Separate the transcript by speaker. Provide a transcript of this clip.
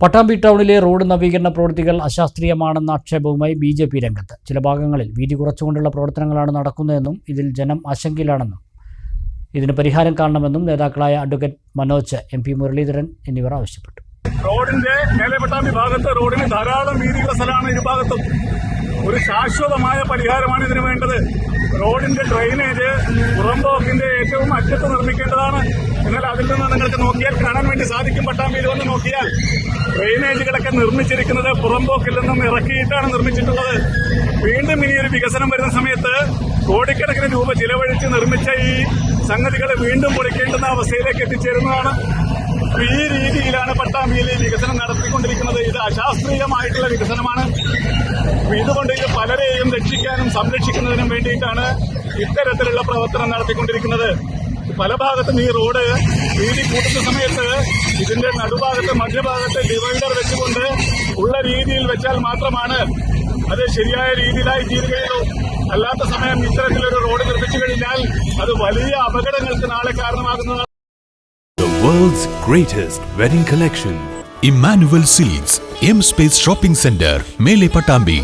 Speaker 1: പട്ടാമ്പി ടൗണിലെ റോഡ് നവീകരണ പ്രവൃത്തികൾ അശാസ്ത്രീയമാണെന്ന ആക്ഷേപവുമായി ബി ജെ പി രംഗത്ത്. ചില ഭാഗങ്ങളിൽ വീതി കുറച്ചുകൊണ്ടുള്ള പ്രവർത്തനങ്ങളാണ് നടക്കുന്നതെന്നും ഇതിൽ ജനം ആശങ്കയിലാണെന്നും ഇതിന് പരിഹാരം കാണണമെന്നും നേതാക്കളായ advocate Manoj M P Muraleedharan എന്നിവർ ആവശ്യപ്പെട്ടു.
Speaker 2: റോഡിന്റെ മേലെപ്പട്ടാമ്പി ഭാഗത്ത് റോഡിന് ധാരാളം വീതിയുള്ള സ്ഥലമാണ് ഇരുഭാഗത്തും ഒരു ശാശ്വതമായ പരിഹാരമാണ് ഇതിന് വേണ്ടത്. റോഡിന്റെ ഡ്രെയിനേജ് പുറംപോക്കിന്റെ ഏറ്റവും അറ്റത്ത് നിർമ്മിക്കേണ്ടതാണ്. എന്നാൽ അതിൽ നിന്ന് നിങ്ങൾക്ക് നോക്കിയാൽ കാണാൻ വേണ്ടി സാധിക്കും. പട്ടാമ്പിയിൽ വന്ന് നോക്കിയാൽ ഡ്രെയിനേജുകളൊക്കെ നിർമ്മിച്ചിരിക്കുന്നത് പുറംപോക്കിൽ നിന്നും ഇറക്കിയിട്ടാണ് നിർമ്മിച്ചിട്ടുള്ളത്. വീണ്ടും ഇനി ഒരു വികസനം വരുന്ന സമയത്ത് കോടിക്കണക്കിന് രൂപ ചിലവഴിച്ച് നിർമ്മിച്ച ഈ സംഗതികളെ വീണ്ടും പൊളിക്കേണ്ടുന്ന അവസ്ഥയിലേക്ക് എത്തിച്ചേരുന്നതാണ്. ഈ രീതിയിലാണ് പട്ടാമ്പിയിൽ വികസനം നടത്തിക്കൊണ്ടിരിക്കുന്നത്. ഇത് അശാസ്ത്രീയമായിട്ടുള്ള വികസനമാണ്. സംരക്ഷിക്കുന്നതിനും വേണ്ടിയിട്ടാണ് ഇത്തരത്തിലുള്ള പ്രവർത്തനം നടത്തിക്കൊണ്ടിരിക്കുന്നത്. പല ഭാഗത്തും ഈ റോഡ് വീതി കൂട്ടുന്ന സമയത്ത് ഇതിന്റെ നടുഭാഗത്ത് മധ്യഭാഗത്ത് ഡിവൈഡർ വെച്ചുകൊണ്ട് ഉള്ള രീതിയിൽ വെച്ചാൽ മാത്രമാണ് അത് ശരിയായ രീതിയിലായി തീരുകയുള്ളൂ. അല്ലാത്ത സമയം ഇത്തരത്തിലൊരു റോഡ് നിർമ്മിച്ചു കഴിഞ്ഞാൽ അത് വലിയ അപകടങ്ങൾക്ക് നാളെ കാരണമാകുന്നതാണ്.
Speaker 3: The world's greatest wedding collection.
Speaker 4: Emmanuel Seeds, M Space Shopping Center, Mele Patambi,